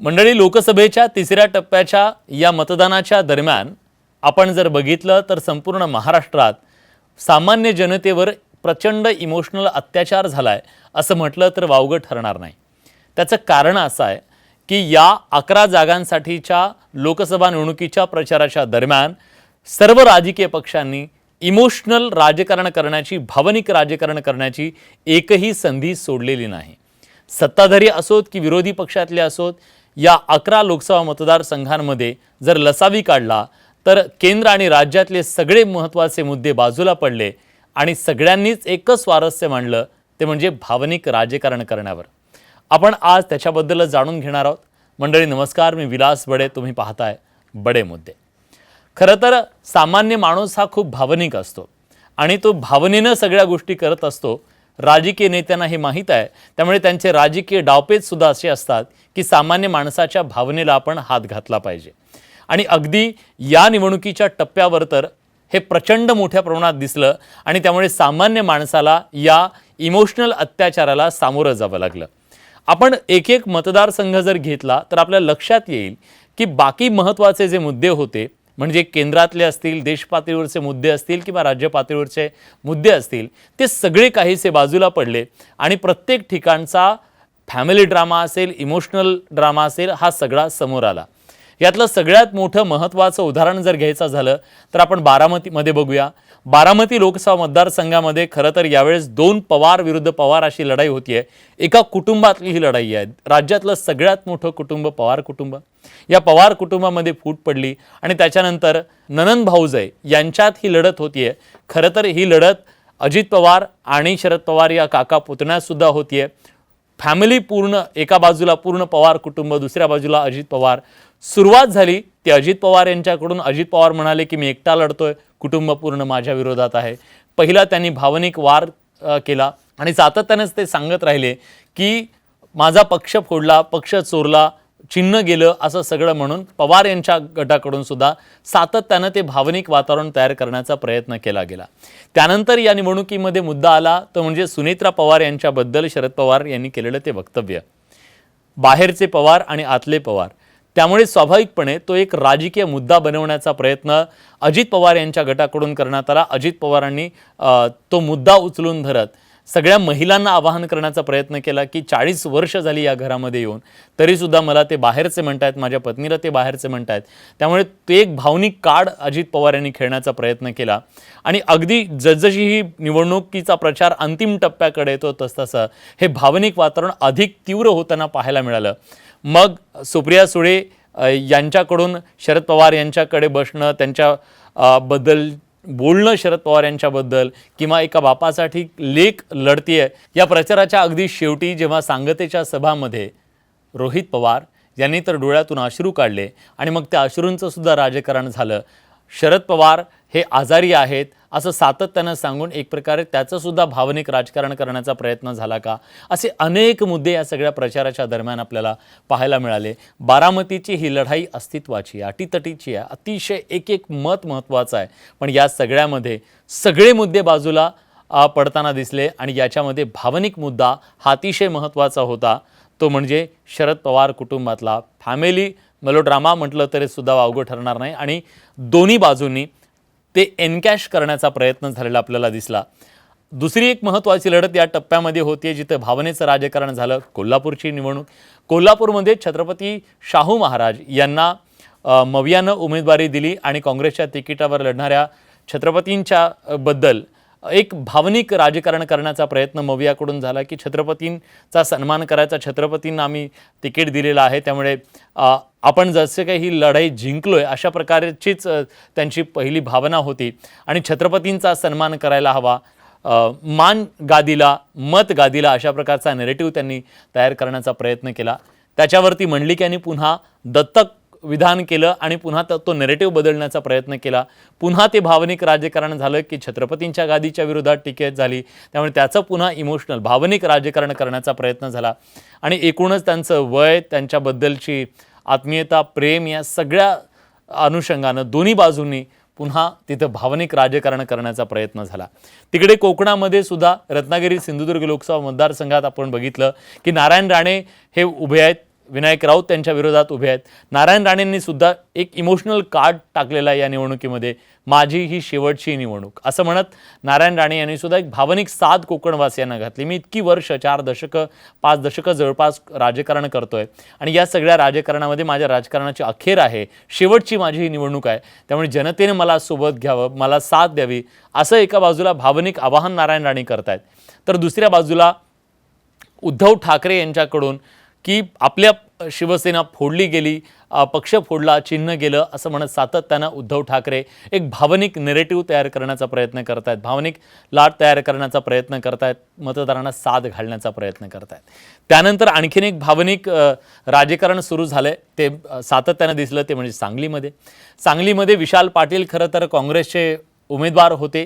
मंडळी लोकसभेच्या तिसऱ्या टप्प्याच्या या मतदानाच्या दरम्यान आपण जर बघितलं तर संपूर्ण महाराष्ट्रात सामान्य जनतेवर प्रचंड इमोशनल अत्याचार झालाय असं म्हटलं तर वावगं ठरणार नाही. त्याचं कारण असं आहे की या अकरा जागांसाठीच्या लोकसभा निवडणुकीच्या प्रचाराच्या दरम्यान सर्व राजकीय पक्षांनी इमोशनल राजकारण करण्याची भावनिक राजकारण करण्याची एकही संधी सोडलेली नाही. सत्ताधारी असोत की विरोधी पक्षातले असोत या अकरा लोकसभा मतदारसंघांमध्ये जर लसावी काढला तर केंद्र आणि राज्यातले सगळे महत्त्वाचे मुद्दे बाजूला पडले आणि सगळ्यांनीच एकच स्वारस्य मांडलं ते म्हणजे भावनिक राजकारण करण्यावर. आपण आज त्याच्याबद्दलच जाणून घेणार आहोत. मंडळी नमस्कार. मी विलास बडे. तुम्ही पाहताय बडे मुद्दे. खरं तर सामान्य माणूस हा खूप भावनिक असतो आणि तो भावनेनं सगळ्या गोष्टी करत असतो राजकीय नेत्यांना हे माहीत आहे. त्यामुळे त्यांचे राजकीय डावपेचसुद्धा असे असतात की सामान्य माणसाच्या भावनेला आपण हात घातला पाहिजे. आणि अगदी या निवडणुकीच्या टप्प्यावर तर हे प्रचंड मोठ्या प्रमाणात दिसलं आणि त्यामुळे सामान्य माणसाला या इमोशनल अत्याचाराला सामोरं जावं लागलं. आपण एक एक मतदारसंघ जर घेतला तर आपल्या लक्षात येईल की बाकी महत्त्वाचे जे मुद्दे होते म्हणजे केंद्रातले असतील देशपातळीवरचे मुद्दे असतील किंवा राज्य पातळीवरचे मुद्दे असतील ते सगळे काहीसे बाजूला पडले. आणि प्रत्येक ठिकाणचा फॅमिली ड्रामा असेल इमोशनल ड्रामा असेल हा सगळा समोर आला. यातलं सगळ्यात मोठं महत्त्वाचं उदाहरण जर घ्यायचं झालं तर आपण बारामतीमध्ये बघूया. बारामती लोकसभा मतदारसंघामध्ये खरं तर यावेळेस दोन पवार विरुद्ध पवार अशी लढाई होतीये. एका कुटुंबातली ही लढाई आहे. राज्यातलं सगळ्यात मोठं कुटुंब पवार कुटुंब. या पवार कुटुंबामध्ये फूट पडली आणि त्याच्यानंतर ननंद भाऊजय यांच्यात ही लढत होतीये. खरं तर ही लढत अजित पवार आणि शरद पवार या काका पुतण्यासुद्धा होती होतीये. फॅमिली पूर्ण एका बाजूला पूर्ण पवार कुटुंब दुसऱ्या बाजूला अजित पवार. सुरुवात झाली ती अजित पवार यांच्याकडून. अजित पवार म्हणाले की मी एकटा लढतोय. कुटुंब पूर्ण माझ्या विरोधात आहे. पहिला त्यांनी भावनिक वार केला आणि सातत्यानेच ते सांगत राहिले की माझा पक्ष फोडला पक्ष चोरला चिन्ह गेलं असं सगळं म्हणून पवार यांच्या गटाकडून सुद्धा सातत्यानं ते भावनिक वातावरण तयार करण्याचा प्रयत्न केला गेला. त्यानंतर या निवडणुकीमध्ये मुद्दा आला तो म्हणजे सुनेत्रा पवार यांच्याबद्दल शरद पवार यांनी केलेलं ते वक्तव्य. बाहेरचे पवार आणि आतले पवार. त्यामुळे स्वाभाविकपणे तो एक राजकीय मुद्दा बनवण्याचा प्रयत्न अजित पवार यांच्या गटाकडून करण्यात आला. अजित पवारांनी तो मुद्दा उचलून धरत सगळ्या महिलांना आवाहन करण्याचा प्रयत्न केला की चाळीस वर्ष झाली या घरामध्ये येऊन तरीसुद्धा मला ते बाहेरचे म्हणतायत माझ्या पत्नीला ते बाहेरचे म्हणतायत. त्यामुळे ते एक भावनिक कार्ड अजित पवार यांनी खेळण्याचा प्रयत्न केला. आणि अगदी जसजशी ही निवडणुकीचा प्रचार अंतिम टप्प्याकडे येतो तसतसं हे भावनिक वातावरण अधिक तीव्र होताना पाहायला मिळालं. मग सुप्रिया सुळे यांच्याकडून शरद पवार यांच्याकडे बसणं त्यांच्या बद्दल बोलणं शरद पवार यांच्याबद्दल किंवा एका बापासाठी लेख लढतीये या प्रचाराच्या अगदी शेवटी जेव्हा सांगतेच्या सभामध्ये रोहित पवार यांनी तर डोळ्यातून अश्रू काढले आणि मग त्या अश्रूंचं सुद्धा राजकारण झालं. शरद पवार हे आजारी आहेत असं सातत्यानं सांगून एक प्रकारे त्याचंसुद्धा भावनिक राजकारण करण्याचा प्रयत्न झाला का? असे अनेक मुद्दे या सगळ्या प्रचाराच्या दरम्यान आपल्याला पाहायला मिळाले. बारामतीची ही लढाई अस्तित्वाची आहे अटीतटीची आहे अतिशय एक एक मत महत्त्वाचं आहे. पण या सगळ्यामध्ये सगळे मुद्दे बाजूला पडताना दिसले आणि याच्यामध्ये भावनिक मुद्दा हा अतिशय महत्त्वाचा होता. तो म्हणजे शरद पवार कुटुंबातला फॅमिली मेलोड्रामा म्हटलं तरी सुद्धा वावगं ठरणार नाही. आणि दोन्ही बाजूंनी ते एनकॅश करण्याचा प्रयत्न झालेला आपल्याला दिसला. दुसरी एक महत्त्वाची लढत या टप्प्यामध्ये होती जिथं भावनेचं राजकारण झालं. कोल्हापूरची निवडणूक. कोल्हापूरमध्ये छत्रपती शाहू महाराज यांना मवियानं उमेदवारी दिली आणि काँग्रेसच्या तिकिटावर लढणाऱ्या छत्रपतींच्या बद्दल एक भावनिक राजकारण करण्याचा प्रयत्न मवियाकडून झाला की छत्रपतींचा सन्मान करायचा. छत्रपतींना आम्ही तिकीट दिलेलं आहे. त्यामुळे आपण जसे काही ही लढाई जिंकलो आहे अशा प्रकारचीच त्यांची पहिली भावना होती. आणि छत्रपतींचा सन्मान करायला हवा. मान गादीला मत गादीला अशा प्रकारचा नेरेटिव्ह त्यांनी तयार करण्याचा प्रयत्न केला. त्याच्यावरती मंडलिक यांनी पुन्हा दत्तक विधान केलं आणि पुन्हा तो नेरेटिव्ह बदलण्याचा प्रयत्न केला. पुन्हा ते भावनिक राजकारण झालं की छत्रपतींच्या गादीच्या विरोधात टिकेत झाली. त्यामुळे त्याचं पुन्हा इमोशनल भावनिक राजकारण करण्याचा प्रयत्न झाला. आणि एकूणच त्यांचं वय त्यांच्याबद्दलची आत्मीयता प्रेम या सगळ्या अनुषंगानं दोन्ही बाजूंनी पुन्हा तिथं भावनिक राजकारण करण्याचा प्रयत्न झाला. तिकडे कोकणामध्ये सुद्धा रत्नागिरी सिंधुदुर्ग लोकसभा मतदारसंघात आपण बघितलं की नारायण राणे हे उभे आहेत. विनायक राऊत त्यांच्या विरोधात उभे आहेत. नारायण राणेंनी सुद्धा एक इमोशनल कार्ड टाकलेला या निवडणुकीमध्ये. माझी ही शेवटची निवडणूक. असं म्हणत नारायण राणे यांनी सुद्धा एक भावनिक साथ कोकणवासियांना घातली. मी इतकी वर्ष चार दशकं पाच दशकं जवळपास राजकारण करतोय. आणि या सगळ्या राजकारणामध्ये माझ्या राजकारणाची अखेर आहे. शेवटची माझी ही निवडणूक आहे. त्यामुळे जनतेने मला सोबत घ्यावं मला साथ द्यावी असं एका बाजूला भावनिक आवाहन नारायण राणे करतायत. तर दुसऱ्या बाजूला उद्धव ठाकरे यांच्याकडून की आपल्या शिवसेना फोडली गेली पक्ष फोडला चिन्ह गेलं असं म्हणत सातत्यानं उद्धव ठाकरे एक भावनिक नेरेटिव्ह तयार करण्याचा प्रयत्न करत आहेत भावनिक लाट तयार करण्याचा प्रयत्न करत आहेत मतदारांना साथ घालण्याचा प्रयत्न करत आहेत त्यानंतर आणखीन एक भावनिक राजकारण सुरू झालं आहे ते सातत्यानं दिसलं ते म्हणजे सांगलीमध्ये. सांगलीमध्ये विशाल पाटील खरं तर काँग्रेसचे उमेदवार होते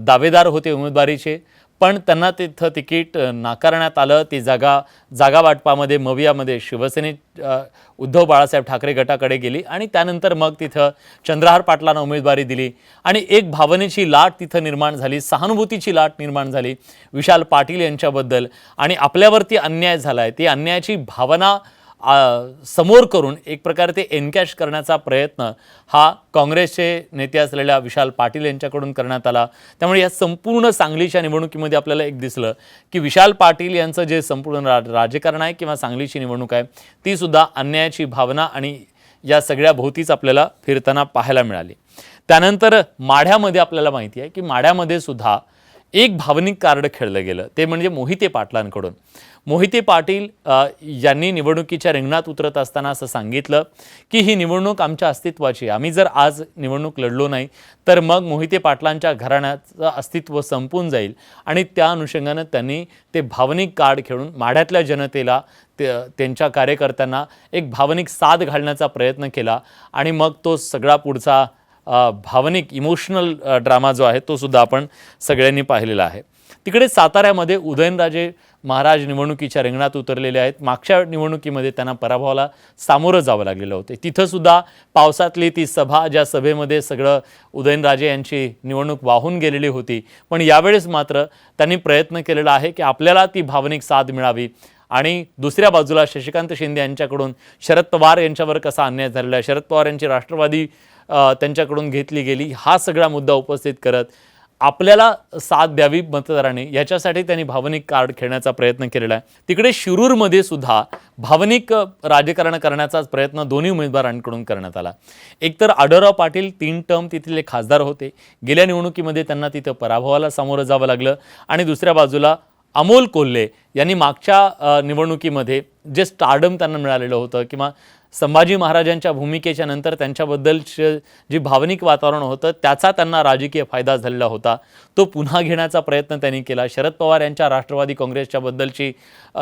दावेदार होते उमेदवारीचे. पण त्यांना तिथं तिकीट नाकारण्यात आलं. ती जागा जागा वाटपामध्ये मवियामध्ये शिवसेने उद्धव बाळासाहेब ठाकरे गटाकडे गेली आणि त्यानंतर मग तिथं चंद्रहार पाटलांना उमेदवारी दिली आणि एक भावनेची लाट तिथं निर्माण झाली सहानुभूतीची लाट निर्माण झाली विशाल पाटील यांच्याबद्दल. आणि आपल्यावरती अन्याय झाला आहे ती अन्यायाची भावना समोर करून एक प्रकारे ते एनकॅश करण्याचा प्रयत्न हा काँग्रेसचे नेते असलेल्या विशाल पाटील यांच्याकडून करण्यात आला. त्यामुळे या संपूर्ण सांगलीच्या निवडणुकीमध्ये आपल्याला एक दिसलं की विशाल पाटील यांचं जे संपूर्ण रा राजकारण आहे किंवा सांगलीची निवडणूक आहे ती सुद्धा अन्यायाची भावना आणि या सगळ्या भोवतीच आपल्याला फिरताना पाहायला मिळाली. त्यानंतर माढ्यामध्ये आपल्याला माहिती आहे की माढ्यामध्ये सुद्धा एक भावनिक कार्ड खेळलं गेलं. ते म्हणजे मोहिते पाटलांकडून. मोहिते पाटील यांनी निवडणुकीच्या रिंगणात उतरत असताना असं सांगितलं की ही निवडणूक आमच्या अस्तित्वाची आहे. आम्ही जर आज निवडणूक लढलो नाही तर मग मोहिते पाटलांच्या घराण्याचं अस्तित्व संपून जाईल आणि त्या अनुषंगानं त्यांनी ते भावनिक कार्ड खेळून माढ्यातल्या जनतेला ते त्यांच्या कार्यकर्त्यांना एक भावनिक साथ घालण्याचा प्रयत्न केला आणि मग तो सगळा पुढचा भावनिक इमोशनल ड्रामा जो आहे तो सुद्धा आपण सगळ्यांनी पाहिलेला आहे. तिकडे साताऱ्यामध्ये उदयनराजे महाराज निवडणुकीच्या रिंगणात उतरलेले आहेत. मागच्या निवडणुकीमध्ये त्यांना पराभवाला सामोरं जावं लागलेलं होते. तिथं सुद्धा पावसातली ती सभा ज्या सभेमध्ये सगळं उदयनराजे यांची निवडणूक वाहून गेलेली होती. पण यावेळेस मात्र त्यांनी प्रयत्न केलेला आहे की आपल्याला ती भावनिक साथ मिळावी. आणि दुसऱ्या बाजूला शशिकांत शिंदे यांच्याकडून शरद पवार यांच्यावर कसा अन्याय झालेला आहे? शरद पवार यांची राष्ट्रवादी त्यांच्याकडून घेतली गेली. हा सगळा मुद्दा उपस्थित करत आपल्याला साथ द्यावी मतदाराने. याच्यासाठी त्यांनी भावनिक कार्ड खेळण्याचा प्रयत्न केलेला आहे. तिकडे शिरूरमध्ये सुद्धा भावनिक राजकारण करण्याचा प्रयत्न दोन्ही उमेदवारांकडून करण्यात आला. एकतर आढळराव पाटील तीन टर्म तिथले खासदार होते. गेल्या निवडणुकीमध्ये त्यांना तिथं पराभवाला सामोरं जावं लागलं. आणि दुसऱ्या बाजूला अमोल कोल्हे यांनी मागच्या निवडणुकीमध्ये जे स्टार्डम त्यांना मिळालेलं होतं किंवा संभाजी महाराजांच्या भूमिकेच्या नंतर त्यांच्याबद्दलचे जी भावनिक वातावरण होतं त्याचा त्यांना राजकीय फायदा झालेला होता. तो पुन्हा घेण्याचा प्रयत्न त्यांनी केला. शरद पवार यांच्या राष्ट्रवादी काँग्रेसच्या बद्दलची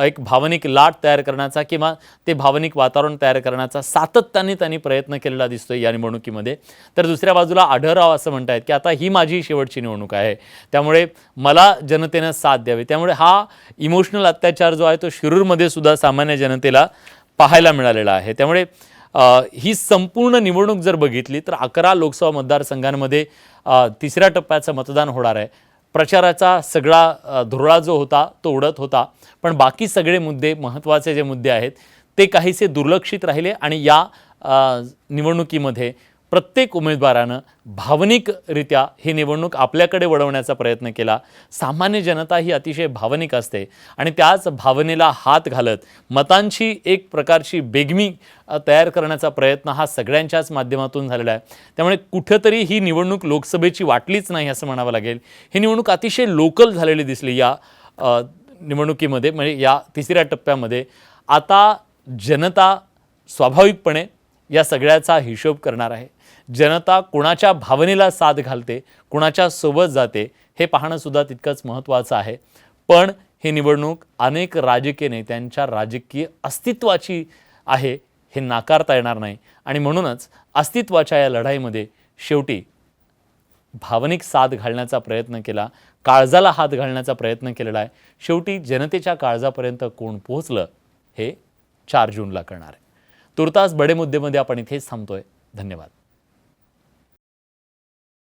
एक भावनिक लाट तयार करण्याचा किंवा ते भावनिक वातावरण तयार करण्याचा सातत्याने त्यांनी प्रयत्न केलेला दिसतोय या निवडणुकीमध्ये. तर दुसऱ्या बाजूला आढळराव असं म्हणत आहेत की आता ही माझी शेवटची निवडणूक आहे. त्यामुळे मला जनतेनं साथ द्यावी. त्यामुळे हा इमोशनल अत्याचार जो आहे तो शिरूरमध्ये सुद्धा सामान्य जनतेला पाहायला मिळालेला आहे. त्यामुळे ही संपूर्ण निवडणूक जर बघितली तर अकरा लोकसभा मतदारसंघांमध्ये तिसऱ्या टप्प्याचं मतदान होणार आहे. प्रचाराचा सगळा धुरळा जो होता तो उडत होता. पण बाकी सगळे मुद्दे महत्त्वाचे जे मुद्दे आहेत ते काहीसे दुर्लक्षित राहिले आणि या निवडणुकीमध्ये प्रत्येक उमेदवारानं भावनिकरित्या ही निवडणूक आपल्याकडे वळवण्याचा प्रयत्न केला. सामान्य जनता ही अतिशय भावनिक असते आणि त्याच भावनेला हात घालत मतांची एक प्रकारची बेगमी तयार करण्याचा प्रयत्न हा सगळ्यांच्याच माध्यमातून झालेला आहे. त्यामुळे कुठंतरी ही निवडणूक लोकसभेची वाटलीच नाही असं म्हणावं लागेल. ही निवडणूक अतिशय लोकल झालेली दिसली या निवडणुकीमध्ये म्हणजे या तिसऱ्या टप्प्यामध्ये. आता जनता स्वाभाविकपणे या सगळ्याचा हिशोब करणार आहे. जनता कुणाच्या भावनेला साथ घालते कुणाच्या सोबत जाते हे पाहणंसुद्धा तितकंच महत्त्वाचं आहे. पण ही निवडणूक अनेक राजकीय नेत्यांच्या राजकीय अस्तित्वाची आहे हे नाकारता येणार नाही. आणि म्हणूनच अस्तित्वाच्या या लढाईमध्ये शेवटी भावनिक साथ घालण्याचा प्रयत्न केला काळजाला हात घालण्याचा प्रयत्न केलेला आहे. शेवटी जनतेच्या काळजापर्यंत कोण पोहोचलं हे चार जूनला कळणार आहे. तुर्तास बडे मुद्देमध्ये आपण इथेच थांबतोय. धन्यवाद.